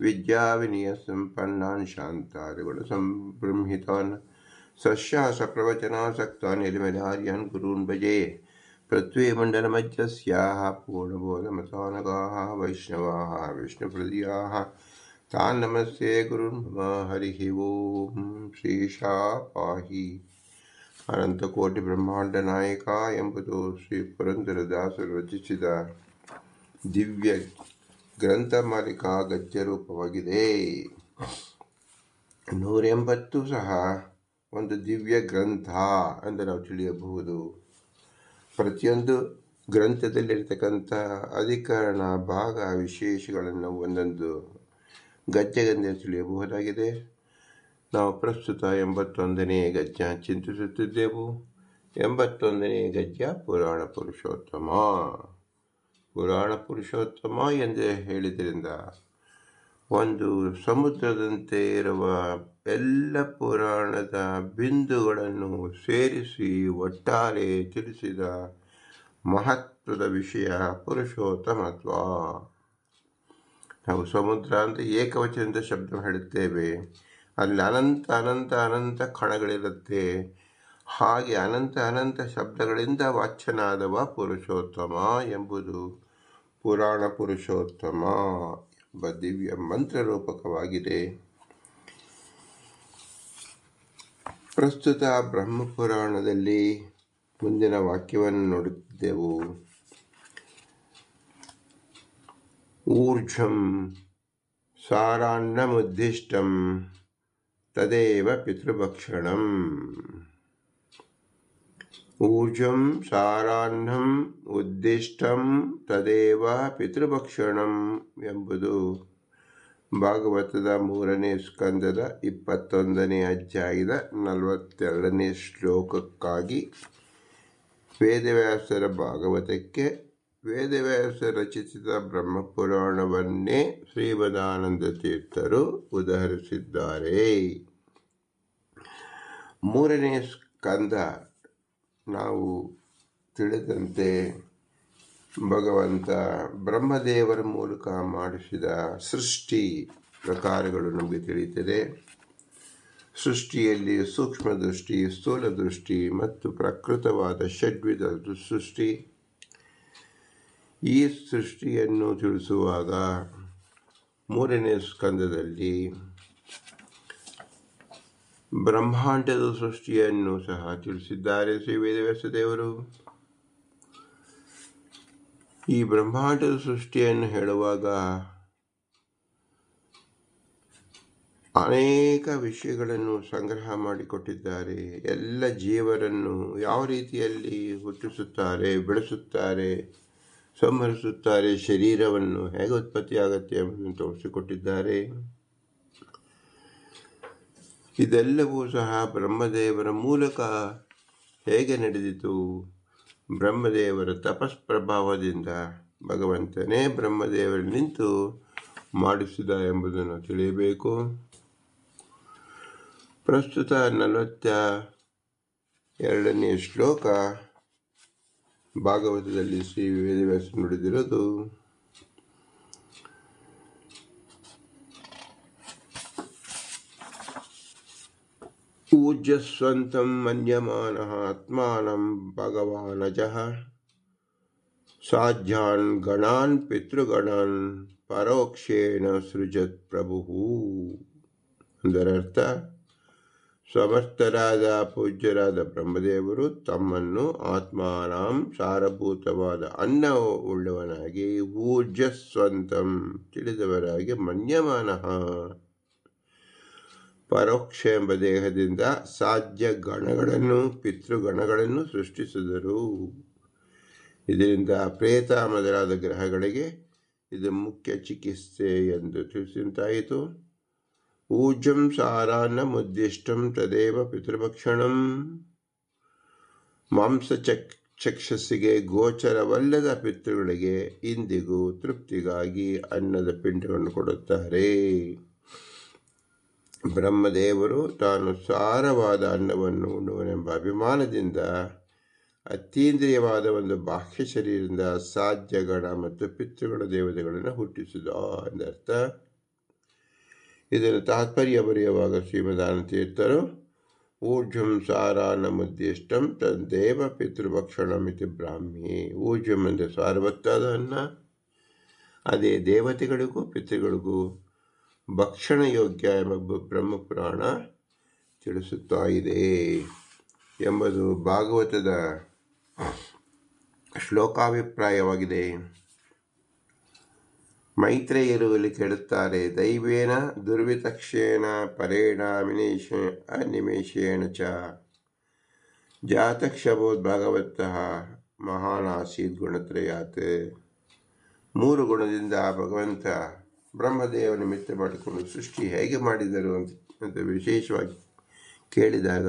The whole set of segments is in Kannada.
विद्याविनयसम्पन्नान् शान्तादिगुणसम्बृंहितान् सस्याः सप्रवचनासक्तान् निर्मलार्यान् गुरून् भजे पृथ्वीमण्डलमज्जस्याः पूर्णबोधमतानगाः वैष्णवाः विष्णुप्रदीयाः तान् नमस्ते गुरुन् मम हरिः ॐ श्रीशा पाहि। अनन्तकोटिब्रह्माण्डनायकायं पुतो श्रीपुरन्दरदासरचिता दिव्य ಗ್ರಂಥ ಮಾಲಿಕಾ ಗದ್ಯ ರೂಪವಾಗಿದೆ ನೂರ ಎಂಬತ್ತು ಸಹ ಒಂದು ದಿವ್ಯ ಗ್ರಂಥ ಎಂದು ನಾವು ತಿಳಿಯಬಹುದು. ಪ್ರತಿಯೊಂದು ಗ್ರಂಥದಲ್ಲಿರ್ತಕ್ಕಂಥ ಅಧಿಕರಣ, ಭಾಗ, ವಿಶೇಷಗಳನ್ನು ಒಂದೊಂದು ಗದ್ಯಗಂದೆ ತಿಳಿಯಬಹುದಾಗಿದೆ. ನಾವು ಪ್ರಸ್ತುತ ಎಂಬತ್ತೊಂದನೇ ಗದ್ಯ ಚಿಂತಿಸುತ್ತಿದ್ದೆವು. ಎಂಬತ್ತೊಂದನೇ ಗದ್ಯ ಪುರಾಣ ಪುರುಷೋತ್ತಮ. ಪುರಾಣ ಪುರುಷೋತ್ತಮ ಎಂದು ಹೇಳಿದ್ರಿಂದ ಒಂದು ಸಮುದ್ರದಂತೆ ಇರುವ ಎಲ್ಲ ಪುರಾಣದ ಬಿಂದುಗಳನ್ನು ಸೇರಿಸಿ ಒಟ್ಟಾರೆ ತಿಳಿಸಿದ ಮಹತ್ವದ ವಿಷಯ ಪುರುಷೋತ್ತಮತ್ವ. ನಾವು ಸಮುದ್ರ ಅಂತ ಏಕವಚನದ ಶಬ್ದ ಹೇಳುತ್ತೇವೆ. ಅಲ್ಲಿ ಅನಂತ ಅನಂತ ಅನಂತ ಕಣಗಳಿರುತ್ತೆ. ಹಾಗೆ ಅನಂತ ಅನಂತ ಶಬ್ದಗಳಿಂದ ವಾಚ್ಯನಾದವ ಪುರುಷೋತ್ತಮ ಎಂಬುದು ಪುರಾಣ ಪುರುಷೋತ್ತಮ ಎಂಬ ದಿವ್ಯ ಮಂತ್ರ ರೂಪಕವಾಗಿದೆ ಪ್ರಸ್ತುತ ಬ್ರಹ್ಮಪುರಾಣದಲ್ಲಿ ಮುಂದಿನ ವಾಕ್ಯವನ್ನು ನೋಡುತ್ತಿದ್ದೆವು. ಊರ್ಜಂ ಸಾರಾನ್ನಮುದ್ದಿಷ್ಟಂ ತದೇವ ಪಿತೃಭಕ್ಷಣಂ. ಊರ್ಜಂ ಸಾರಾನ್ನಂ ಉದ್ದಿಷ್ಟಂ ತದೇವ ಪಿತೃಭಕ್ಷಣಂ ಎಂಬುದು ಭಾಗವತದ ಮೂರನೇ ಸ್ಕಂದದ ಇಪ್ಪತ್ತೊಂದನೇ ಅಧ್ಯಾಯದ ನಲವತ್ತೆರಡನೇ ಶ್ಲೋಕಕ್ಕಾಗಿ ವೇದವ್ಯಾಸರ ಭಾಗವತಕ್ಕೆ ವೇದವ್ಯಾಸ ರಚಿಸಿದ ಬ್ರಹ್ಮಪುರಾಣವನ್ನೇ ಶ್ರೀಮದಾನಂದ ತೀರ್ಥರು ಉದಾಹರಿಸಿದ್ದಾರೆ. ಮೂರನೇ ಸ್ಕಂದ ನಾವು ತಿಳಿದಂತೆ ಭಗವಂತ ಬ್ರಹ್ಮದೇವರ ಮೂಲಕ ಮಾಡಿಸಿದ ಸೃಷ್ಟಿ ಪ್ರಕಾರಗಳು ನಮಗೆ ತಿಳಿಯುತ್ತದೆ. ಸೃಷ್ಟಿಯಲ್ಲಿ ಸೂಕ್ಷ್ಮ ದೃಷ್ಟಿ, ಸ್ಥೂಲ ದೃಷ್ಟಿ ಮತ್ತು ಪ್ರಕೃತವಾದ ಷಡ್ವಿಧ ಸೃಷ್ಟಿ. ಈ ಸೃಷ್ಟಿಯನ್ನು ತಿಳಿಸುವಾಗ ಮೂರನೇ ಸ್ಕಂದದಲ್ಲಿ ಬ್ರಹ್ಮಾಂಡದ ಸೃಷ್ಟಿಯನ್ನು ಸಹ ತಿಳಿಸಿದ್ದಾರೆ ಶ್ರೀ ವೇದವ್ಯಾಸ ದೇವರು. ಈ ಬ್ರಹ್ಮಾಂಡದ ಸೃಷ್ಟಿಯನ್ನು ಹೇಳುವಾಗ ಅನೇಕ ವಿಷಯಗಳನ್ನು ಸಂಗ್ರಹ ಮಾಡಿಕೊಟ್ಟಿದ್ದಾರೆ. ಎಲ್ಲ ಜೀವರನ್ನು ಯಾವ ರೀತಿಯಲ್ಲಿ ಹುಟ್ಟಿಸುತ್ತಾರೆ, ಬೆಳೆಸುತ್ತಾರೆ, ಸಂಹರಿಸುತ್ತಾರೆ, ಶರೀರವನ್ನು ಹೇಗೆ ಉತ್ಪತ್ತಿಯಾಗುತ್ತೆ ಎಂಬುದನ್ನು ತೋರಿಸಿಕೊಟ್ಟಿದ್ದಾರೆ. ಇದೆಲ್ಲವೂ ಸಹ ಬ್ರಹ್ಮದೇವರ ಮೂಲಕ ಹೇಗೆ ನಡೆದಿತು? ಬ್ರಹ್ಮದೇವರ ತಪಸ್ ಪ್ರಭಾವದಿಂದ ಭಗವಂತನೇ ಬ್ರಹ್ಮದೇವರು ನಿಂತು ಮಾಡಿಸಿದ ಎಂಬುದನ್ನು ತಿಳಿಯಬೇಕು. ಪ್ರಸ್ತುತ ನಲವತ್ತ ಎರಡನೇ ಶ್ಲೋಕ ಭಾಗವತದಲ್ಲಿ ಶ್ರೀ ವೇದವ್ಯಾಸ ನುಡಿದಿರೋದು ಊರ್ಜಸ್ವಂತಂ ಮನ್ಯಮಾನಃ ಆತ್ಮಾನಂ ಭಗವಾನಜಃ ಸಾಧ್ಯಾನ್ ಗಣಾನ್ ಪಿತೃಗಣಾನ್ ಪರೋಕ್ಷೇಣ ಸೃಜತ್ ಪ್ರಭು ಅದರರ್ಥ ಸಮರ್ಥರಾದ ಪೂಜ್ಯರಾದ ಬ್ರಹ್ಮದೇವರು ತಮ್ಮನ್ನು ಆತ್ಮಾನಾಂ ಸಾರಭೂತವಾದ ಅನ್ನ ಉಳ್ಳವನಾಗಿ ಊರ್ಜಸ್ವಂತಂ ತಿಳಿದವರಾಗಿ ಮನ್ಯಮಾನಃ। ಪರೋಕ್ಷ ಎಂಬ ದೇಹದಿಂದ ಸಾಧ್ಯ ಗಣಗಳನ್ನು ಪಿತೃಗಣಗಳನ್ನು ಸೃಷ್ಟಿಸಿದರು. ಇದರಿಂದ ಪ್ರೇತ ಮೊದಲಾದ ಗ್ರಹಗಳಿಗೆ ಇದು ಮುಖ್ಯ ಚಿಕಿತ್ಸೆ ಎಂದು ತಿಳಿಸಿದಂತಾಯಿತು. ಊಜಂ ಸಾರಾನ್ನ ಮುದ್ದಿಷ್ಟಂ ತದೇವ ಪಿತೃಭಕ್ಷಣಂ. ಮಾಂಸ ಚಕ್, ಚಕ್ಷಸ್ಸಿಗೆ ಗೋಚರವಲ್ಲದ ಪಿತೃಗಳಿಗೆ ಇಂದಿಗೂ ತೃಪ್ತಿಗಾಗಿ ಅನ್ನದ ಪಿಂಡವನ್ನು ಕೊಡುತ್ತಾರೆ. ಬ್ರಹ್ಮದೇವರು ತಾನು ಸಾರವಾದ ಅನ್ನವನ್ನು ಉಣ್ಣುವನೆಂಬ ಅಭಿಮಾನದಿಂದ ಅತೀಂದ್ರಿಯವಾದ ಒಂದು ಬಾಹ್ಯ ಶರೀರದಿಂದ ಸಾಧ್ಯಗಳ ಮತ್ತು ಪಿತೃಗಳ ದೇವತೆಗಳನ್ನು ಹುಟ್ಟಿಸಿದ ಎಂದರ್ಥ. ಇದನ್ನು ತಾತ್ಪರ್ಯ ಬರೆಯುವಾಗ ಶ್ರೀಮದಾನ ತೀರ್ಥರು, ಊರ್ಜಂ ಸಾರಾನ ದೇವ ಪಿತೃಭಕ್ಷಣ ಪಿತೃಭಕ್ಷಣಮಿತಿ ಬ್ರಾಹ್ಮಿ. ಊರ್ಜಂ ಅಂದರೆ ಸಾರವತ್ತಾದ ಅನ್ನ. ಅದೇ ದೇವತೆಗಳಿಗೂ ಪಿತೃಗಳಿಗೂ ಭಕ್ಷಣ ಯೋಗ್ಯ ಎಂಬ ಬ್ರಹ್ಮಪುರಾಣ ತಿಳಿಸುತ್ತಾ ಇದೆ ಎಂಬುದು ಭಾಗವತದ ಶ್ಲೋಕಾಭಿಪ್ರಾಯವಾಗಿದೆ. ಮೈತ್ರೇಯರು ಇಲ್ಲಿ ಕೇಳುತ್ತಾರೆ, ದೈವೇನ ದುರ್ವಿತಕ್ಷೇಣ ಪರೇಣ ವಿನೇಶ ಅನಿಮೇಷೇಣ ಚ. ಜಾತಕ್ಷಬೋದ್ ಭಾಗವತಃ ಮಹಾನ್ ಆಸೀದ್ ಗುಣತ್ರಯಾತ್. ಮೂರು ಗುಣದಿಂದ ಭಗವಂತ ಬ್ರಹ್ಮದೇವ ನಿಮಿತ್ತ ಮಾಡಿಕೊಂಡು ಸೃಷ್ಟಿ ಹೇಗೆ ಮಾಡಿದರು ಅಂತ ಅಂತ ವಿಶೇಷವಾಗಿ ಕೇಳಿದಾಗ,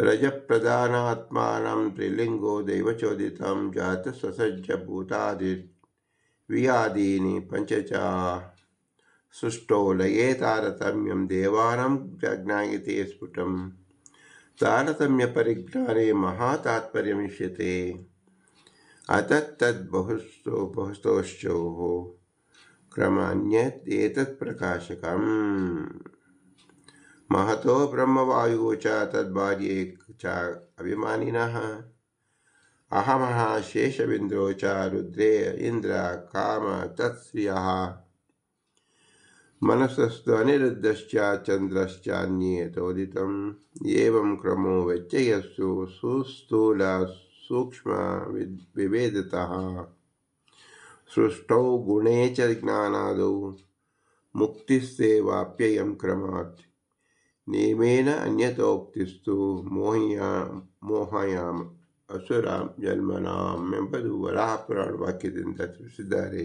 ರಜಪ್ರಧಾನಾತ್ಮಾನಂ ತ್ರಿಲಿಂಗೋ ದೈವಚೋದಿತಂ ಜಾತ ಸಸಜ್ಜ ಭೂತಾದಿ ವಿಯಾದೀನಿ ಪಂಚಚ ಸೃಷ್ಟೋ ಲಯೇ ತಾರತಮ್ಯಂ ದೇವಾನಂ ಜ್ಞಾಯತೆ ಸ್ಫುಟಂ. ತಾರತಮ್ಯ ಪರಿಜ್ಞಾನೇ ಮಹಾತಾತ್ಪರ್ಯಮಿಷ್ಯತೆ ಅತತ್ತದ್ ಬಹುಸ್ತೋ ಬಹುಸ್ತೋಶ್ಚೌಃ क्रमान्येतत्प्रकाशकम् महतो ब्रह्मवायुः च तद्भार्ये च अभिमानिनः। अहमः इंद्र च रुद्रे इन्द्र काम तत्स्रियः। मनसस्त्वनिरुद्धश्च चन्द्रश्चान्येतोदितम्। एवं क्रमो सूक्ष्म सुस्थूलसूक्ष्मविभेदतः सृष्टौ गुणे च ज्ञानादौ ಮುಕ್ತಿಸ್ತೇವಾಪ್ಯಯಂ ಕ್ರಮಾತ್ ನೇಮೇನ ಅನ್ಯತೋಕ್ತಿಸ್ತು ಮೋಹಿಯ ಮೋಹಯಾಮ್ ಅಸುರಾಮ್ ಜನ್ಮನಾಮ್ ಎಂಬುದು ವರಾಹ ಪುರಾಣ ವಾಕ್ಯದಿಂದ ತಿಳಿಸಿದ್ದಾರೆ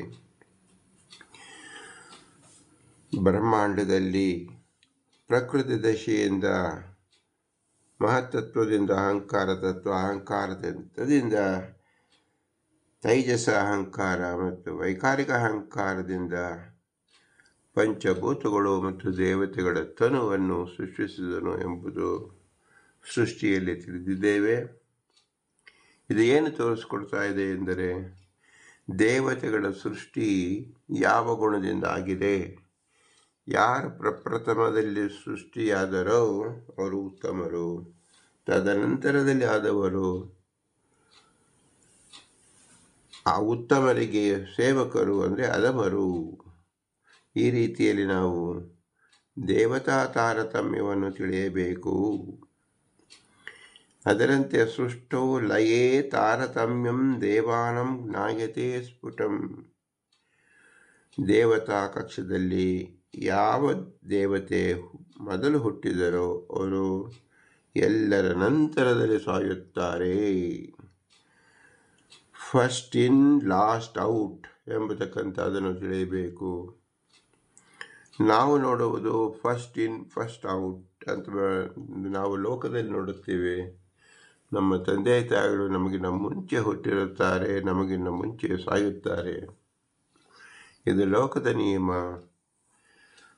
ಬ್ರಹ್ಮಾಂಡದಲ್ಲಿ ಪ್ರಕೃತಿ ದಶೆಯಿಂದ ಮಹತ್ತತ್ವದಿಂದ ಅಹಂಕಾರ ತತ್ವ ಅಹಂಕಾರದಿಂದ ತೈಜಸ ಅಹಂಕಾರ ಮತ್ತು ವೈಕಾರಿಕ ಅಹಂಕಾರದಿಂದ ಪಂಚಭೂತಗಳು ಮತ್ತು ದೇವತೆಗಳ ತನುವನ್ನು ಸೃಷ್ಟಿಸಿದನು ಎಂಬುದು ಸೃಷ್ಟಿಯಲ್ಲಿ ತಿಳಿದಿದ್ದೇವೆ. ಇದು ಏನು ತೋರಿಸ್ಕೊಡ್ತಾ ಇದೆ ಎಂದರೆ, ದೇವತೆಗಳ ಸೃಷ್ಟಿ ಯಾವ ಗುಣದಿಂದ ಆಗಿದೆ? ಯಾರು ಪ್ರಪ್ರಥಮದಲ್ಲಿ ಸೃಷ್ಟಿಯಾದರೋ ಅವರು ಉತ್ತಮರು, ತದನಂತರದಲ್ಲಿ ಆದವರು ಆ ಉತ್ತಮರಿಗೆ ಸೇವಕರು ಅಂದರೆ ಅಧಮರು. ಈ ರೀತಿಯಲ್ಲಿ ನಾವು ದೇವತಾ ತಾರತಮ್ಯವನ್ನು ತಿಳಿಯಬೇಕು. ಅದರಂತೆ ಸೃಷ್ಟೋ ಲಯೇ ತಾರತಮ್ಯಂ ದೇವಾನಂ ಜ್ಞಾಯತೆ ಸ್ಫುಟಂ. ದೇವತಾ ಕಕ್ಷದಲ್ಲಿ ಯಾವ ದೇವತೆ ಮೊದಲು ಹುಟ್ಟಿದರೋ ಅವರು ಎಲ್ಲರ ನಂತರದಲ್ಲಿ ಸಾಯುತ್ತಾರೆ. ಫಸ್ಟ್ ಇನ್ ಲಾಸ್ಟ್ ಔಟ್ ಎಂಬತಕ್ಕಂಥದ್ದನ್ನು ತಿಳಿಯಬೇಕು. ನಾವು ನೋಡುವುದು ಫಸ್ಟ್ ಇನ್ ಫಸ್ಟ್ ಔಟ್ ಅಂತ ನಾವು ಲೋಕದಲ್ಲಿ ನೋಡುತ್ತೇವೆ. ನಮ್ಮ ತಂದೆ ತಾಯಿಗಳು ನಮಗಿನ್ನ ಮುಂಚೆ ಹುಟ್ಟಿರುತ್ತಾರೆ ನಮಗಿನ್ನ ಮುಂಚೆ ಸಾಯುತ್ತಾರೆ. ಇದು ಲೋಕದ ನಿಯಮ.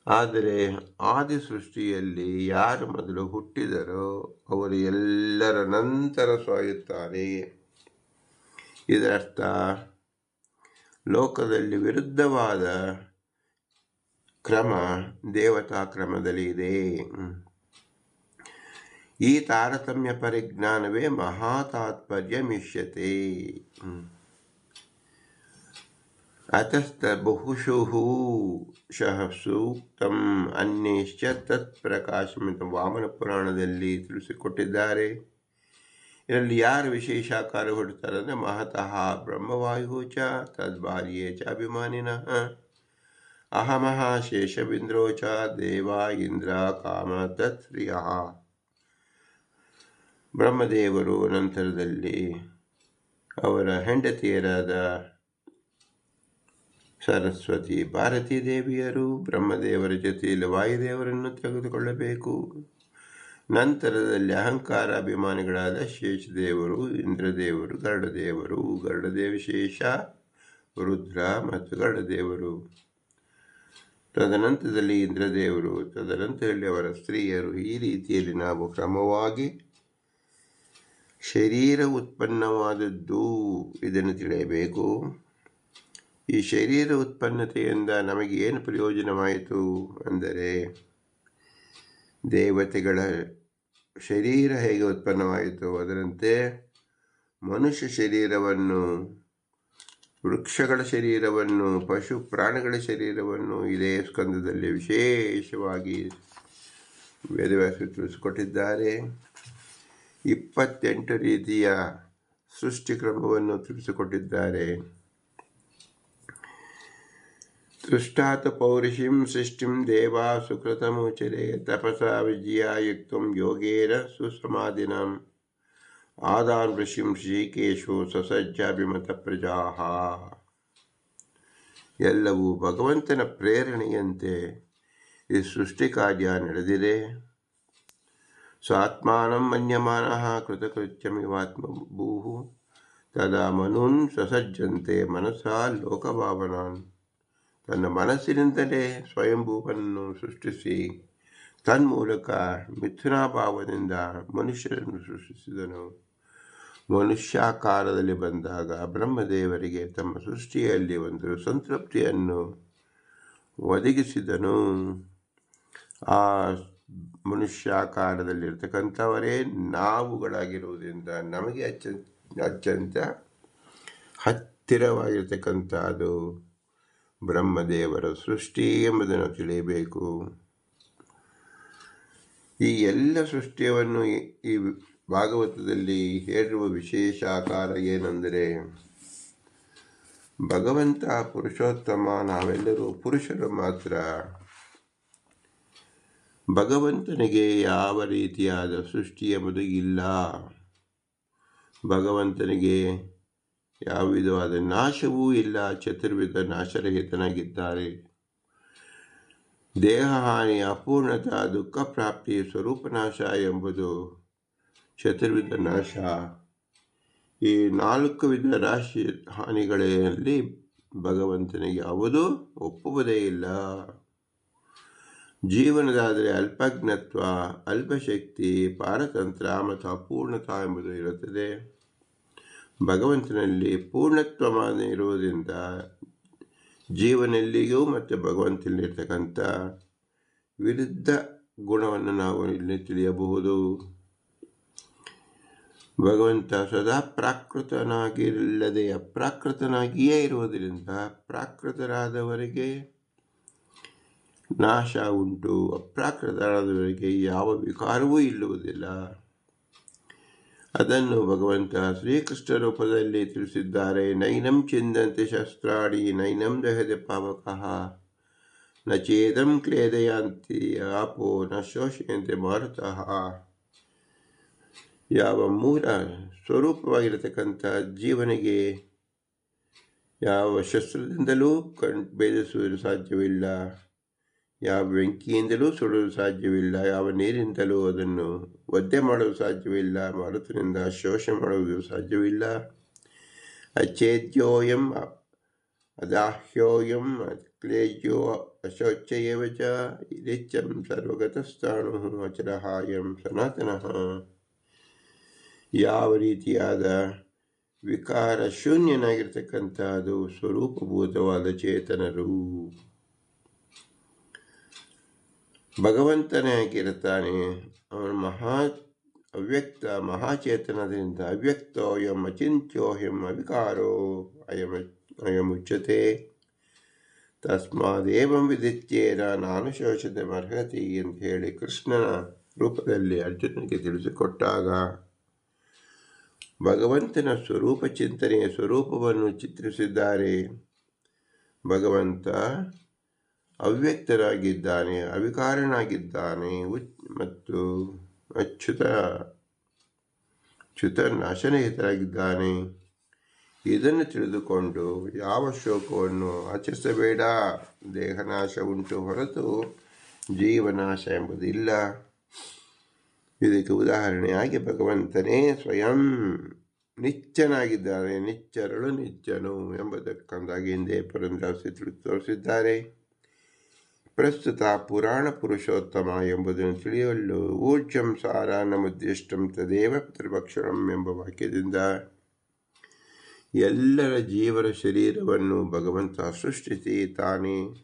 ಆದರೆ ಆದಿ ಸೃಷ್ಟಿಯಲ್ಲಿ ಯಾರು ಮೊದಲು ಹುಟ್ಟಿದರೋ ಅವರು ಎಲ್ಲರ ನಂತರ ಸಾಯುತ್ತಾರೆ. ಇದರರ್ಥ, ಲೋಕದಲ್ಲಿ ವಿರುದ್ಧವಾದ ಕ್ರಮ ದೇವತಾ ಕ್ರಮದಲ್ಲಿ ಇದೆ. ಈ ತಾರತಮ್ಯ ಪರಿಜ್ಞಾನವೇ ಮಹಾತಾತ್ಪರ್ಯ ಮಿಷ್ಯತೆ ಅತಸ್ತ ಬಹುಶು ಶಃ ಸೂಕ್ತಂ ಅನ್ಯಶ್ಚ ತತ್ ಪ್ರಕಾಶಮಿತ ವಾಮನ ಪುರಾಣದಲ್ಲಿ ತಿಳಿಸಿಕೊಟ್ಟಿದ್ದಾರೆ. ಇದರಲ್ಲಿ ಯಾರು ವಿಶೇಷಾಕಾರ ಹೊಡ್ತಾರೆ ಅಂದರೆ ಮಹತಃ ಬ್ರಹ್ಮವಾಯು ಚ ಚ ಅಭಿಮಾನಿನಃ. ಅಹಮಃ ಶೇಷಬಿಂದ್ರೋ ಚ, ದೇವ ಇಂದ್ರ ಕಾಮ ತತ್ರಿಯ ಬ್ರಹ್ಮದೇವರು ನಂತರದಲ್ಲಿ ಅವರ ಹೆಂಡತಿಯರಾದ ಸರಸ್ವತಿ ಭಾರತೀ ದೇವಿಯರು ಬ್ರಹ್ಮದೇವರ ಜೊತೆಯಲ್ಲಿ ವಾಯುದೇವರನ್ನು ತೆಗೆದುಕೊಳ್ಳಬೇಕು. ನಂತರದಲ್ಲಿ ಅಹಂಕಾರ ಅಭಿಮಾನಿಗಳಾದ ಶೇಷದೇವರು, ಇಂದ್ರದೇವರು, ಗರುಡದೇವರು ಗರುಡದೇವ ಶೇಷ ರುದ್ರ ಮತ್ತು ಗರುಡದೇವರು. ತದನಂತರದಲ್ಲಿ ಇಂದ್ರದೇವರು, ತದನಂತರದಲ್ಲಿ ಅವರ ಸ್ತ್ರೀಯರು. ಈ ರೀತಿಯಲ್ಲಿ ನಾವು ಕ್ರಮವಾಗಿ ಶರೀರ ಉತ್ಪನ್ನವಾದದ್ದು ಇದನ್ನು ತಿಳಿಯಬೇಕು. ಈ ಶರೀರ ಉತ್ಪನ್ನತೆಯಿಂದ ನಮಗೆ ಏನು ಪ್ರಯೋಜನವಾಯಿತು ಅಂದರೆ ದೇವತೆಗಳ ಶರೀರ ಹೇಗೆ ಉತ್ಪನ್ನವಾಯಿತು? ಅದರಂತೆ ಮನುಷ್ಯ ಶರೀರವನ್ನು, ವೃಕ್ಷಗಳ ಶರೀರವನ್ನು, ಪಶು ಪ್ರಾಣಿಗಳ ಶರೀರವನ್ನು ಇದೇ ಸ್ಕಂದದಲ್ಲಿ ವಿಶೇಷವಾಗಿ ವೇದವ್ಯಾಸ ತಿಳಿಸಿಕೊಟ್ಟಿದ್ದಾರೆ ಇಪ್ಪತ್ತೆಂಟು ರೀತಿಯ ಸೃಷ್ಟಿ ಕ್ರಮವನ್ನು ತಿಳಿಸಿಕೊಟ್ಟಿದ್ದಾರೆ ಸೃಷ್ಟಾತ್ ಪೌರುಷಿಂ ಸೃಷ್ಟಿಂ ದೇವಾ ಸುಕೃತಮುಚರೆ ತಪಸಾ ವಿಜಯಾಯುಕ್ತಂ ಯೋಗೇನ ಸುಸಮಾಧಿನಂ ಆದಾನ್ ಋಷಿಂ ಶ್ರೀಕೇಶು ಸಸಜ್ಜಾಭಿಮತ ಪ್ರಜಾ ಎಲ್ಲವೂ ಭಗವಂತನ ಪ್ರೇರಣೆಯಂತೆ ಈ ಸೃಷ್ಟಿ ಕಾರ್ಯ ನಡೆದಿದೆ ಸ್ವಾತ್ಮಾನಂ ಮನ್ಯಮಾನಃ ಕೃತಕೃತ್ಯಮಿವಾತ್ಮಭೂಃ ತದಾ ಮನುನ್ ಸಸಜ್ಜಂತೆ ಮನಸಾ ಲೋಕಭಾವನಾನ್ ತನ್ನ ಮನಸ್ಸಿನಿಂದಲೇ ಸ್ವಯಂಭೂವನ್ನು ಸೃಷ್ಟಿಸಿ, ತನ್ಮೂಲಕ ಮಿಥುನಾಭಾವದಿಂದ ಮನುಷ್ಯರನ್ನು ಸೃಷ್ಟಿಸಿದನು. ಮನುಷ್ಯಾಕಾರದಲ್ಲಿ ಬಂದಾಗ ಬ್ರಹ್ಮದೇವರಿಗೆ ತಮ್ಮ ಸೃಷ್ಟಿಯಲ್ಲಿ ಒಂದು ಸಂತೃಪ್ತಿಯನ್ನು ಒದಗಿಸಿದನು. ಆ ಮನುಷ್ಯಾಕಾರದಲ್ಲಿರ್ತಕ್ಕಂಥವರೇ ನಾವುಗಳಾಗಿರುವುದರಿಂದ ನಮಗೆ ಅತ್ಯಂತ ಅತ್ಯಂತ ಹತ್ತಿರವಾಗಿರ್ತಕ್ಕಂಥದ್ದು. ಬ್ರಹ್ಮದೇವರ ಸೃಷ್ಟಿ ಎಂಬುದನ್ನು ತಿಳಿಯಬೇಕು. ಈ ಎಲ್ಲ ಸೃಷ್ಟಿಯನ್ನು ಈ- ಭಾಗವತದಲ್ಲಿ ಹೇಳಿರುವ ವಿಶೇಷ ಆಕಾರ ಏನೆಂದರೆ, ಭಗವಂತ, ಪುರುಷೋತ್ತಮ, ನಾವೆಲ್ಲರೂ ಪುರುಷರು ಮಾತ್ರ. ಭಗವಂತನಿಗೆ ಯಾವ ರೀತಿಯಾದ ಸೃಷ್ಟಿ ಎಂಬುದು ಇಲ್ಲ. ಭಗವಂತನಿಗೆ ಯಾವ ವಿಧವಾದ ನಾಶವೂ ಇಲ್ಲ, ಚತುರ್ವಿಧ ನಾಶರಹಿತನಾಗಿದ್ದಾರೆ. ದೇಹ ಹಾನಿ ಅಪೂರ್ಣತ, ದುಃಖ ಪ್ರಾಪ್ತಿ, ಸ್ವರೂಪನಾಶ ಎಂಬುದು ಚತುರ್ವಿಧ ನಾಶ. ಈ ನಾಲ್ಕು ವಿಧ ರಾಶಿ ಹಾನಿಗಳಲ್ಲಿ ಭಗವಂತನಿಗೆ ಯಾವುದೂ ಒಪ್ಪುವುದೇ ಇಲ್ಲ. ಜೀವನದಾದರೆ ಅಲ್ಪಜ್ಞತ್ವ, ಅಲ್ಪಶಕ್ತಿ, ಪಾರತಂತ್ರ ಮತ್ತು ಅಪೂರ್ಣತ ಎಂಬುದು ಇರುತ್ತದೆ. ಭಗವಂತನಲ್ಲಿ ಪೂರ್ಣತ್ವಮಾನ ಇರುವುದರಿಂದ ಜೀವನಲ್ಲಿಯೂ ಮತ್ತು ಭಗವಂತನಲ್ಲಿರ್ತಕ್ಕಂಥ ವಿರುದ್ಧ ಗುಣವನ್ನು ನಾವು ಇಲ್ಲಿ ತಿಳಿಯಬಹುದು. ಭಗವಂತ ಸದಾ ಪ್ರಾಕೃತನಾಗಿರಲ್ಲದೆ ಅಪ್ರಾಕೃತನಾಗಿಯೇ ಇರುವುದರಿಂದ ಪ್ರಾಕೃತರಾದವರಿಗೆ ನಾಶ ಉಂಟು. ಅಪ್ರಾಕೃತರಾದವರಿಗೆ ಯಾವ ವಿಕಾರವೂ ಇಲ್ಲುವುದಿಲ್ಲ. ಅದನ್ನು ಭಗವಂತ ಶ್ರೀಕೃಷ್ಣ ರೂಪದಲ್ಲಿ ತಿಳಿಸಿದ್ದಾರೆ. ನೈನಂ ಚಿಂದಂತೆ ಶಸ್ತ್ರಾಣಿ ನೈನಂ ದಹದೆ ಪಾವಕಃ. ನ ಚೇದಂ ಕ್ಲೇದಯಾಂತಿ ಆಪೋ, ನ ಶೋಷಯಂತೆ ಮಾರುತಃ. ಯಾವ ಮೂಲ ಸ್ವರೂಪವಾಗಿರತಕ್ಕಂಥ ಜೀವನಿಗೆ ಯಾವ ಶಸ್ತ್ರದಿಂದಲೂ ಕಣ್ ಭೇದಿಸುವುದು ಸಾಧ್ಯವಿಲ್ಲ. ಯಾವ ಬೆಂಕಿಯಿಂದಲೂ ಸುಡಲು ಸಾಧ್ಯವಿಲ್ಲ, ಯಾವ ನೀರಿಂದಲೂ ಅದನ್ನು ಒದ್ದೆ ಮಾಡಲು ಸಾಧ್ಯವಿಲ್ಲ, ಮರುತಿನಿಂದ ಶೋಷ ಮಾಡುವುದು ಸಾಧ್ಯವಿಲ್ಲ. ಅಚೇದ್ಯೋಯಂ ಅದಾಹ್ಯೋಯಂ ಕ್ಲೇಜ್ಯೋ ಅಶೌಚಯವ ಚ ಇದಿಚ್ಚಂ ಸರ್ವಗತಸ್ಥಾಣು ಅಚಲಹಾಯಂ ಸನಾತನಃ. ಯಾವ ರೀತಿಯಾದ ವಿಕಾರ ಶೂನ್ಯನಾಗಿರ್ತಕ್ಕಂಥದ್ದು ಸ್ವರೂಪಭೂತವಾದ ಚೇತನರು. ಭಗವಂತನೇ ಆಗಿರುತ್ತಾನೆ ಅವನು ಮಹಾ ಅವ್ಯಕ್ತ, ಮಹಾಚೇತನದಿಂದ ಅವ್ಯಕ್ತೋ ಎಂ ಅಚಿಂತ್ಯೋ ಎಂ ಅವಿಕಾರೋ ಅಯಮ ಅಯಮುಚ್ಯತೆ ತಸ್ಮಾದೇವಂ ವಿದಿತ್ಯೇನ ನಾನು ಶೋಷತೆ ಅರ್ಹತಿ ಅಂತ ಹೇಳಿ ಕೃಷ್ಣನ ರೂಪದಲ್ಲಿ ಅರ್ಜುನನಿಗೆ ತಿಳಿಸಿಕೊಟ್ಟಾಗ, ಭಗವಂತನ ಸ್ವರೂಪ ಚಿಂತನೆಯ ಸ್ವರೂಪವನ್ನು ಚಿತ್ರಿಸಿದ್ದಾರೆ. ಭಗವಂತ ಅವ್ಯಕ್ತರಾಗಿದ್ದಾನೆ ಅವಿಕಾರನಾಗಿದ್ದಾನೆ ಮತ್ತು ಅಚ್ಯುತ ಚ್ಯುತ ನಾಶನಹಿತರಾಗಿದ್ದಾನೆ ಇದನ್ನು ತಿಳಿದುಕೊಂಡು ಯಾವ ಶೋಕವನ್ನು ಆಚರಿಸಬೇಡ ದೇಹನಾಶ ಉಂಟು ಹೊರತು ಜೀವನಾಶ ಎಂಬುದಿಲ್ಲ. ಇದಕ್ಕೆ ಉದಾಹರಣೆಯಾಗಿ ಭಗವಂತನೇ ಸ್ವಯಂ ನಿಚ್ಚನಾಗಿದ್ದಾನೆ, ನಿಚ್ಚರಳು ನಿಚ್ಚನು ಎಂಬುದಕ್ಕೊಂದಾಗಿ ಹಿಂದೆ ಪುರಂದಾಸಿ ತಿಳಿದು ತೋರಿಸಿದ್ದಾರೆ. ಪ್ರಸ್ತುತ ಪುರಾಣ ಪುರುಷೋತ್ತಮ ಎಂಬುದನ್ನು ತಿಳಿಯಲು ಊರ್ಜಂ ಸಾರ ನಮ್ಮ ತದೇವ ಪಿತೃಭಕ್ಷಣಂ ಎಂಬ ವಾಕ್ಯದಿಂದ ಎಲ್ಲರ ಜೀವರ ಶರೀರವನ್ನು ಭಗವಂತ ಸೃಷ್ಟಿಸಿ ತಾನೇ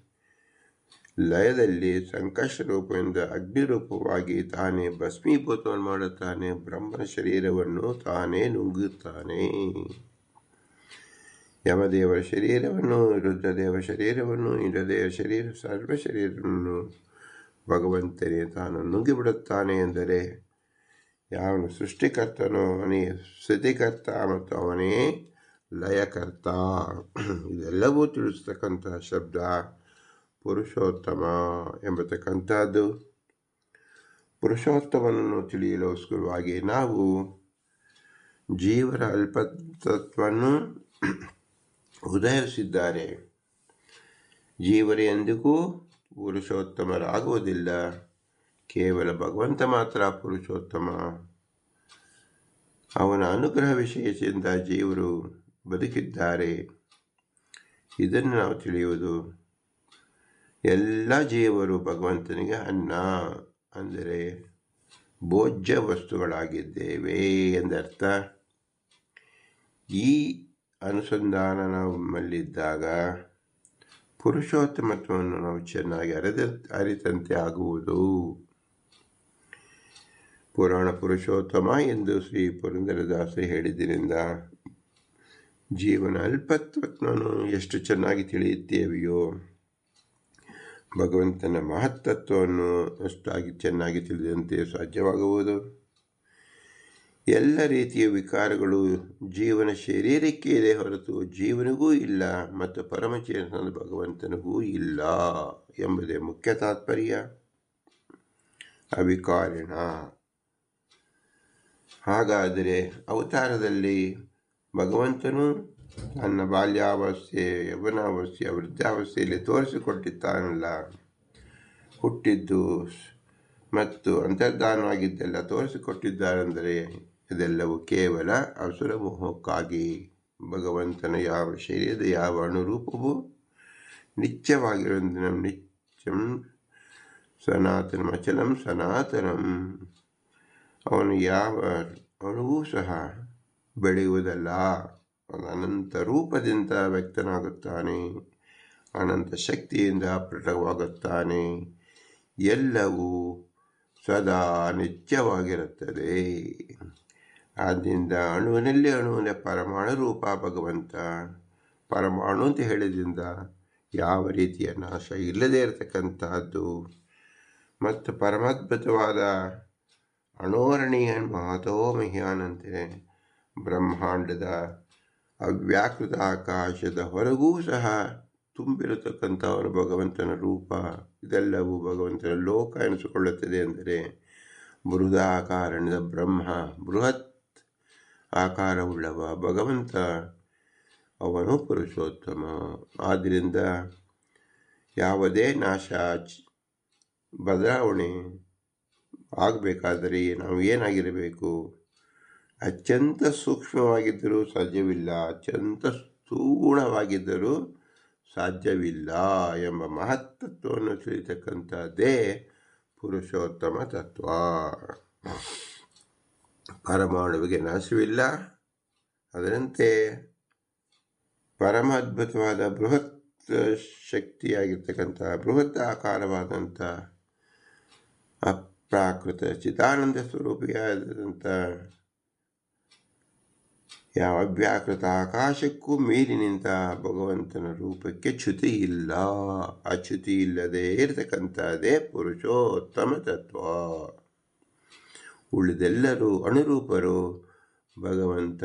ಲಯದಲ್ಲಿ ಸಂಕಷ್ಟ ರೂಪದಿಂದ ಅಗ್ನಿರೂಪವಾಗಿ ತಾನೇ ಭಸ್ಮೀಭೂತವನ್ನು ಮಾಡುತ್ತಾನೆ, ಬ್ರಹ್ಮನ ಶರೀರವನ್ನು ತಾನೇ ನುಂಗುತ್ತಾನೆ. ಯಮದೇವರ ಶರೀರವನ್ನು ರುದ್ರದೇವರ ಶರೀರವನ್ನು ಇಂದ್ರದೇವರ ಶರೀರ ಸರ್ವ ಶರೀರವನ್ನು ಭಗವಂತನೇ ತಾನು ನುಂಗಿಬಿಡುತ್ತಾನೆ ಎಂದರೆ ಯಾವನು ಸೃಷ್ಟಿಕರ್ತನೋ ಅವನೇ ಸ್ಥಿತಿಕರ್ತ ಮತ್ತು ಅವನೇ ಲಯಕರ್ತ ಇದೆಲ್ಲವೂ ತಿಳಿಸ್ತಕ್ಕಂಥ ಶಬ್ದ ಪುರುಷೋತ್ತಮ ಎಂಬತಕ್ಕಂಥದ್ದು ಪುರುಷೋತ್ತಮನನ್ನು ತಿಳಿಯಲೋಸ್ಕರವಾಗಿ ನಾವು ಜೀವರ ಅಲ್ಪತತ್ವವನ್ನು ಉದಯಿಸಿದ್ದಾರೆ. ಜೀವರು ಎಂದಿಗೂ ಪುರುಷೋತ್ತಮರಾಗುವುದಿಲ್ಲ ಕೇವಲ ಭಗವಂತ ಮಾತ್ರ ಪುರುಷೋತ್ತಮ. ಅವನ ಅನುಗ್ರಹ ವಿಶೇಷದಿಂದ ಜೀವರು ಬದುಕಿದ್ದಾರೆ. ಇದನ್ನು ನಾವು ತಿಳಿಯುವುದು. ಎಲ್ಲ ಜೀವರು ಭಗವಂತನಿಗೆ ಅನ್ನ ಅಂದರೆ ಭೋಜ್ಯ ವಸ್ತುಗಳಾಗಿದ್ದೇವೆ ಎಂದರ್ಥ. ಈ ಅನುಸಂಧಾನ ನಮ್ಮಲ್ಲಿದ್ದಾಗ ಪುರುಷೋತ್ತಮತ್ವವನ್ನು ನಾವು ಚೆನ್ನಾಗಿ ಅರಿದ, ಅರಿತಂತೆ ಆಗುವುದು. ಪುರಾಣ ಪುರುಷೋತ್ತಮ ಎಂದು ಶ್ರೀ ಪುರಂದರದಾಸ ಹೇಳಿದ್ದರಿಂದ ಜೀವನ ಅಲ್ಪತ್ವವನ್ನು ಎಷ್ಟು ಚೆನ್ನಾಗಿ ತಿಳಿಯುತ್ತೇವೆಯೋ, ಭಗವಂತನ ಮಹತ್ತತ್ವವನ್ನು ಅಷ್ಟಾಗಿ ಚೆನ್ನಾಗಿ ತಿಳಿದಂತೆ ಸಾಧ್ಯವಾಗುವುದು. ಎಲ್ಲ ರೀತಿಯ ವಿಕಾರಗಳು ಜೀವನ ಶರೀರಕ್ಕೆ ಇದೆ ಹೊರತು ಜೀವನಿಗೂ ಇಲ್ಲ ಮತ್ತು ಪರಮಚೇತನ ಭಗವಂತನಿಗೂ ಇಲ್ಲ ಎಂಬುದೇ ಮುಖ್ಯ ತಾತ್ಪರ್ಯ. ಅವಿಕಾರಿಣ. ಹಾಗಾದರೆ ಅವತಾರದಲ್ಲಿ ಭಗವಂತನು ತನ್ನ ಬಾಲ್ಯಾವಸ್ಥೆ, ಯವನಾವಸ್ಥೆ, ವೃದ್ಧಾವಸ್ಥೆಯಲ್ಲಿ ತೋರಿಸಿಕೊಟ್ಟಿದ್ದಾನಲ್ಲ. ಹುಟ್ಟಿದ್ದು ಮತ್ತು ಅಂತರ್ಧಾನವಾಗಿದ್ದೆಲ್ಲ ತೋರಿಸಿಕೊಟ್ಟಿದ್ದಾರೆಂದರೆ ಇದೆಲ್ಲವೂ ಕೇವಲ ಅಸುರ ಮೋಹಕ್ಕಾಗಿ ಭಗವಂತನ ಯಾವ ಶರೀರದ ಯಾವ ಅನುರೂಪವೂ ನಿತ್ಯವಾಗಿರೋದನ್ನ ನಿತ್ಯಂ ಸನಾತನ ಅಚಲಂ ಸನಾತನಂ. ಅವನು ಯಾವ ಅಣುವೂ ಸಹ ಬೆಳೆಯುವುದಲ್ಲ. ಅನಂತ ರೂಪದಿಂದ ವ್ಯಕ್ತನಾಗುತ್ತಾನೆ. ಅನಂತ ಶಕ್ತಿಯಿಂದ ಪ್ರಟವಾಗುತ್ತಾನೆ ಎಲ್ಲವೂ ಸದಾ ನಿತ್ಯವಾಗಿರುತ್ತದೆ. ಆದ್ದರಿಂದ ಅಣುವಿನಲ್ಲಿ ಅಣುವಿನ ಪರಮಾಣು ರೂಪ ಭಗವಂತ. ಪರಮಾಣು ಅಂತ ಹೇಳಿದ್ರಿಂದ ಯಾವ ರೀತಿಯ ನಾಶ ಇಲ್ಲದೇ ಇರತಕ್ಕಂಥದ್ದು ಮತ್ತು ಪರಮಾದ್ಭುತವಾದ ಅಣೋರಣೀಯ ಮಹತೋ ಅಂತೇ ಬ್ರಹ್ಮಾಂಡದ ಅವ್ಯಾಕೃತ ಆಕಾಶದ ಹೊರಗೂ ಸಹ ತುಂಬಿರತಕ್ಕಂಥವರು ಭಗವಂತನ ರೂಪ. ಇದೆಲ್ಲವೂ ಭಗವಂತನ ಲೋಕ ಎನಿಸಿಕೊಳ್ಳುತ್ತದೆ ಅಂದರೆ ಬೃಹದಾಕಾರಣದ ಬ್ರಹ್ಮ, ಬೃಹತ್ ಆಕಾರವುಳ್ಳವ ಭಗವಂತ. ಅವನು ಪುರುಷೋತ್ತಮ. ಆದ್ದರಿಂದ ಯಾವುದೇ ನಾಶ ಬದಲಾವಣೆ ಆಗಬೇಕಾದರೆ ನಾವು ಏನಾಗಿರಬೇಕು? ಅತ್ಯಂತ ಸೂಕ್ಷ್ಮವಾಗಿದ್ದರೂ ಸಾಧ್ಯವಿಲ್ಲ. ಅತ್ಯಂತ ಸ್ಥೂಣವಾಗಿದ್ದರೂ ಸಾಧ್ಯವಿಲ್ಲ ಎಂಬ ಮಹತ್ತತ್ವವನ್ನು ತಿಳಿತಕ್ಕಂಥದ್ದೇ ಪುರುಷೋತ್ತಮ ತತ್ವ. ಪರಮಾಣುವಿಗೆ ನಾಶವಿಲ್ಲ. ಅದರಂತೆ ಪರಮ ಅದ್ಭುತವಾದ ಬೃಹತ್ ಶಕ್ತಿಯಾಗಿರ್ತಕ್ಕಂಥ ಬೃಹತ್ ಆಕಾರವಾದಂಥ ಅಪ್ರಾಕೃತ ಚಿದಾನಂದ ಸ್ವರೂಪಿಯಾದಂಥ ಯಾವ ವ್ಯಾಕೃತ ಆಕಾಶಕ್ಕೂ ಮೇಲಿನಿಂದ ಭಗವಂತನ ರೂಪಕ್ಕೆ ಚ್ಯುತಿ ಇಲ್ಲ. ಅಚ್ಯುತಿ ಇಲ್ಲದೆ ಇರತಕ್ಕಂಥದ್ದೇ ಪುರುಷೋತ್ತಮ ತತ್ವ. ಉಳಿದೆಲ್ಲರೂ ಅಣುರೂಪರು ಭಗವಂತ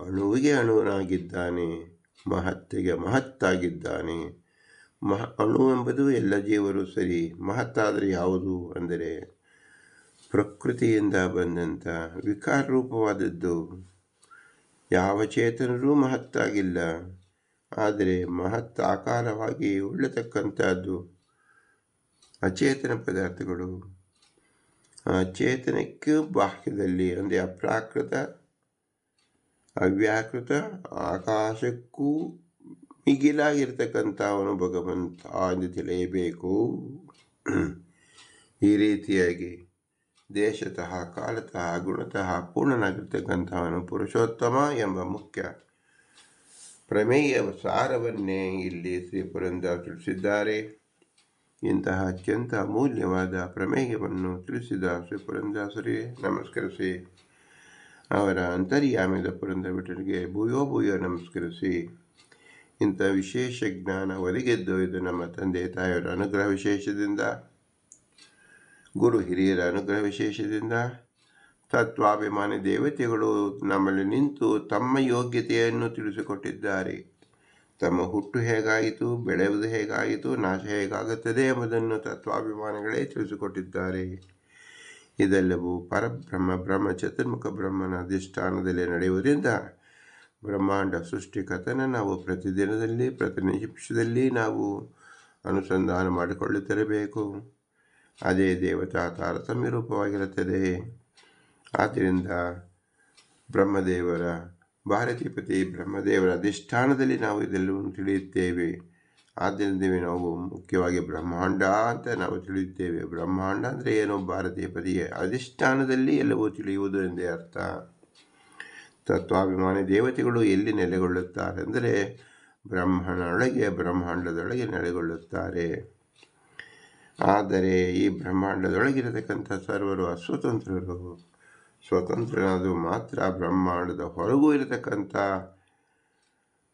ಅಣುವಿಗೆ ಅಣುವನಾಗಿದ್ದಾನೆ, ಮಹತ್ತಿಗೆ ಮಹತ್ತಾಗಿದ್ದಾನೆ. ಮಹ, ಅಣು ಎಂಬುದು ಎಲ್ಲ ಜೀವರು ಸರಿ, ಮಹತ್ತಾದರೆ ಯಾವುದು ಅಂದರೆ ಪ್ರಕೃತಿಯಿಂದ ಬಂದಂಥ ವಿಕಾರ ರೂಪವಾದದ್ದು. ಯಾವ ಚೇತನರೂ ಮಹತ್ತಾಗಿಲ್ಲ, ಆದರೆ ಮಹತ್ ಆಕಾರವಾಗಿ ಉಳ್ಳತಕ್ಕಂಥದ್ದು ಅಚೇತನ ಪದಾರ್ಥಗಳು. ಚೇತನಕ್ಕೂ ಬಾಹ್ಯದಲ್ಲಿ, ಅಂದರೆ ಅಪ್ರಾಕೃತ, ಅವ್ಯಾಕೃತ, ಆಕಾಶಕ್ಕೂ ಮಿಗಿಲಾಗಿರ್ತಕ್ಕಂಥ ಅವನು ಭಗವಂತ ಎಂದು ತಿಳಿಯಬೇಕು. ಈ ರೀತಿಯಾಗಿ ದೇಶತಃ, ಕಾಲತಃ, ಗುಣತಃ ಪೂರ್ಣನಾಗಿರ್ತಕ್ಕಂಥವನು ಪುರುಷೋತ್ತಮ ಎಂಬ ಮುಖ್ಯ ಪ್ರಮೇಯ ಸಾರವನ್ನೇ ಇಲ್ಲಿ ಶ್ರೀ ಪುರಂದರ್ ತಿಳಿಸಿದ್ದಾರೆ. ಇಂತಹ ಅತ್ಯಂತ ಅಮೂಲ್ಯವಾದ ಪ್ರಮೇಯವನ್ನು ತಿಳಿಸಿದ ಶ್ರೀ ಪುರಂದಾಸರಿ, ನಮಸ್ಕರಿಸಿ. ಅವರ ಅಂತರ್ಯಾಮದ ಪುರಂದ ಬಿಟ್ಟರಿಗೆ ಭೂಯೋ ಭೂಯೋ ನಮಸ್ಕರಿಸಿ. ಇಂಥ ವಿಶೇಷ ಜ್ಞಾನ ಒಲಿಗೆದ್ದು ಇದು ನಮ್ಮ ತಂದೆ ತಾಯಿಯವರ ಅನುಗ್ರಹ ವಿಶೇಷದಿಂದ, ಗುರು ಹಿರಿಯರ ಅನುಗ್ರಹ ವಿಶೇಷದಿಂದ, ತತ್ವಾಭಿಮಾನಿ ದೇವತೆಗಳು ನಮ್ಮಲ್ಲಿ ನಿಂತು ತಮ್ಮ ಯೋಗ್ಯತೆಯನ್ನು ತಿಳಿಸಿಕೊಟ್ಟಿದ್ದಾರೆ. ತಮ್ಮ ಹುಟ್ಟು ಹೇಗಾಯಿತು, ಬೆಳೆಯುವುದು ಹೇಗಾಯಿತು, ನಾಶ ಹೇಗಾಗುತ್ತದೆ ಎಂಬುದನ್ನು ತತ್ವಾಭಿಮಾನಿಗಳೇ ತಿಳಿಸಿಕೊಟ್ಟಿದ್ದಾರೆ. ಇದೆಲ್ಲವೂ ಪರಬ್ರಹ್ಮ, ಬ್ರಹ್ಮ, ಚತುರ್ಮುಖ ಬ್ರಹ್ಮನ ಅಧಿಷ್ಠಾನದಲ್ಲಿ ನಡೆಯುವುದರಿಂದ ಬ್ರಹ್ಮಾಂಡ ಸೃಷ್ಟಿ ಕಥನ ನಾವು ಪ್ರತಿದಿನದಲ್ಲಿ, ಪ್ರತಿ ನಿಮಿಷದಲ್ಲಿ ನಾವು ಅನುಸಂಧಾನ ಮಾಡಿಕೊಳ್ಳುತ್ತಿರಬೇಕು. ಅದೇ ದೇವತಾ ತಾರತಮ್ಯ ರೂಪವಾಗಿರುತ್ತದೆ. ಆದ್ದರಿಂದ ಬ್ರಹ್ಮದೇವರ ಭಾರತೀಪತಿ ಬ್ರಹ್ಮದೇವರ ಅಧಿಷ್ಠಾನದಲ್ಲಿ ನಾವು ಇದೆಲ್ಲವನ್ನು ತಿಳಿಯುತ್ತೇವೆ. ಆದ್ದರಿಂದ ನಾವು ಮುಖ್ಯವಾಗಿ ಬ್ರಹ್ಮಾಂಡ ಅಂತ ನಾವು ತಿಳಿಯುತ್ತೇವೆ. ಬ್ರಹ್ಮಾಂಡ ಅಂದರೆ ಏನು? ಭಾರತೀಯ ಪದಿಯ ಅಧಿಷ್ಠಾನದಲ್ಲಿ ಎಲ್ಲವೂ ತಿಳಿಯುವುದು ಎಂದೇ ಅರ್ಥ. ತತ್ವಾಭಿಮಾನಿ ದೇವತೆಗಳು ಎಲ್ಲಿ ನೆಲೆಗೊಳ್ಳುತ್ತಾರೆ ಅಂದರೆ ಬ್ರಹ್ಮನೊಳಗೆ, ಬ್ರಹ್ಮಾಂಡದೊಳಗೆ ನೆಲೆಗೊಳ್ಳುತ್ತಾರೆ. ಆದರೆ ಈ ಬ್ರಹ್ಮಾಂಡದೊಳಗಿರತಕ್ಕಂಥ ಸರ್ವರು ಅಸ್ವತಂತ್ರರು. ಸ್ವತಂತ್ರನಾದು ಮಾತ್ರ ಬ್ರಹ್ಮಾಂಡದ ಹೊರಗೂ ಇರತಕ್ಕಂಥ,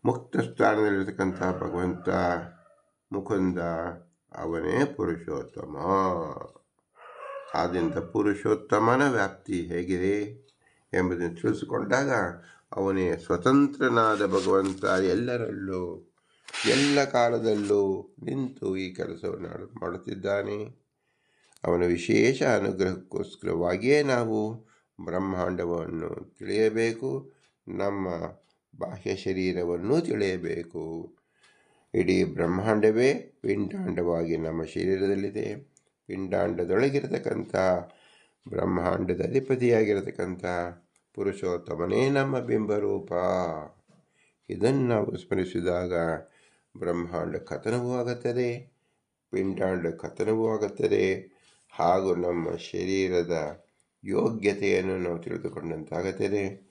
ಮುಕ್ತ ಸ್ಥಾನದಲ್ಲಿರತಕ್ಕಂಥ ಭಗವಂತ, ಮುಕುಂದ, ಅವನೇ ಪುರುಷೋತ್ತಮ. ಆದ್ದರಿಂದ ಪುರುಷೋತ್ತಮನ ವ್ಯಾಪ್ತಿ ಹೇಗಿದೆ ಎಂಬುದನ್ನು ತಿಳಿಸಿಕೊಂಡಾಗ ಅವನೇ ಸ್ವತಂತ್ರನಾದ ಭಗವಂತ, ಎಲ್ಲರಲ್ಲೂ, ಎಲ್ಲ ಕಾಲದಲ್ಲೂ ನಿಂತು ಈ ಕೆಲಸವನ್ನು ಮಾಡುತ್ತಿದ್ದಾನೆ. ಅವನ ವಿಶೇಷ ಅನುಗ್ರಹಕ್ಕೋಸ್ಕರವಾಗಿಯೇ ನಾವು ಬ್ರಹ್ಮಾಂಡವನ್ನು ತಿಳಿಯಬೇಕು, ನಮ್ಮ ಬಾಹ್ಯ ಶರೀರವನ್ನು ತಿಳಿಯಬೇಕು. ಇಡೀ ಬ್ರಹ್ಮಾಂಡವೇ ಪಿಂಡಾಂಡವಾಗಿ ನಮ್ಮ ಶರೀರದಲ್ಲಿದೆ. ಪಿಂಡಾಂಡದೊಳಗಿರತಕ್ಕಂಥ, ಬ್ರಹ್ಮಾಂಡದ ಅಧಿಪತಿಯಾಗಿರತಕ್ಕಂಥ ಪುರುಷೋತ್ತಮನೇ ನಮ್ಮ ಬಿಂಬರೂಪ. ಇದನ್ನು ನಾವು ಸ್ಮರಿಸಿದಾಗ ಬ್ರಹ್ಮಾಂಡ ಕಥನವೂ ಆಗುತ್ತದೆ, ಪಿಂಡಾಂಡ ಕಥನವೂ ಆಗುತ್ತದೆ. ಹಾಗೂ ನಮ್ಮ ಶರೀರದ ಯೋಗ್ಯತೆಯನ್ನು ನಾವು ತಿಳಿದುಕೊಂಡಂತಾಗುತ್ತದೆ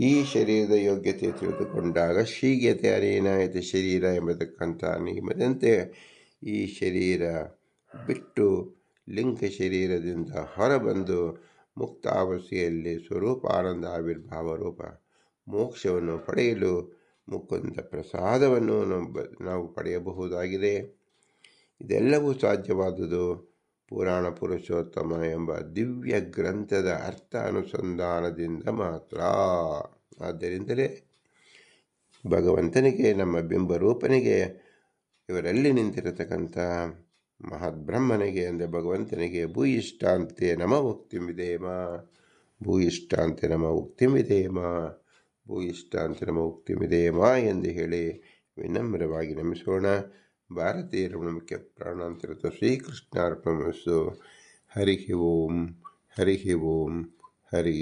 ಈ ಶರೀರದ ಯೋಗ್ಯತೆ ತಿಳಿದುಕೊಂಡಾಗ ಶೀಘ್ರತೆ ಅನೇನಾಯಿತು ಶರೀರ ಎಂಬತಕ್ಕಂಥ ನಿಯಮದಂತೆ ಈ ಶರೀರ ಬಿಟ್ಟು ಲಿಂಗ ಶರೀರದಿಂದ ಹೊರಬಂದು ಮುಕ್ತಾವಸ್ಥೆಯಲ್ಲಿ ಸ್ವರೂಪ ಆನಂದ ಆವಿರ್ಭಾವ ರೂಪ ಮೋಕ್ಷವನ್ನು ಪಡೆಯಲು ಮುಕುಂದ ಪ್ರಸಾದವನ್ನು ನಾವು ಪಡೆಯಬಹುದಾಗಿದೆ. ಇದೆಲ್ಲವೂ ಸಾಧ್ಯವಾದುದು. ಪುರಾಣ ಪುರುಷೋತ್ತಮ ಎಂಬ ದಿವ್ಯ ಗ್ರಂಥದ ಅರ್ಥ ಅನುಸಂಧಾನದಿಂದ ಮಾತ್ರ. ಆದ್ದರಿಂದಲೇ ಭಗವಂತನಿಗೆ, ನಮ್ಮ ಬಿಂಬರೂಪನಿಗೆ, ಇವರಲ್ಲಿ ನಿಂತಿರತಕ್ಕಂಥ ಮಹದ್ಬ್ರಹ್ಮನಿಗೆ ಅಂದರೆ ಭಗವಂತನಿಗೆ ಭೂಯಿಷ್ಟಾಂತೆ ನಮ ಉಕ್ತಿಮಿದೇಮ ಭೂಯಿಷ್ಟಾಂತೆ ನಮ ಉಕ್ತಿಮಿದೇಮ ಭೂಯಿಷ್ಟಾಂತೆ ನಮ ಉಕ್ತಿಮಿದೇಮ ಎಂದು ಹೇಳಿ ವಿನಮ್ರವಾಗಿ ನಮಿಸೋಣ. ಭಾರತೀಯ ಮುಖ್ಯ ಪ್ರಾಣಾಂತರತ ಶ್ರೀಕೃಷ್ಣಾರ್ಪಣಸ್ಸು ಹರಿಹಿ ಓಂ ಹರಿಹಿ ಓಂ ಹರಿ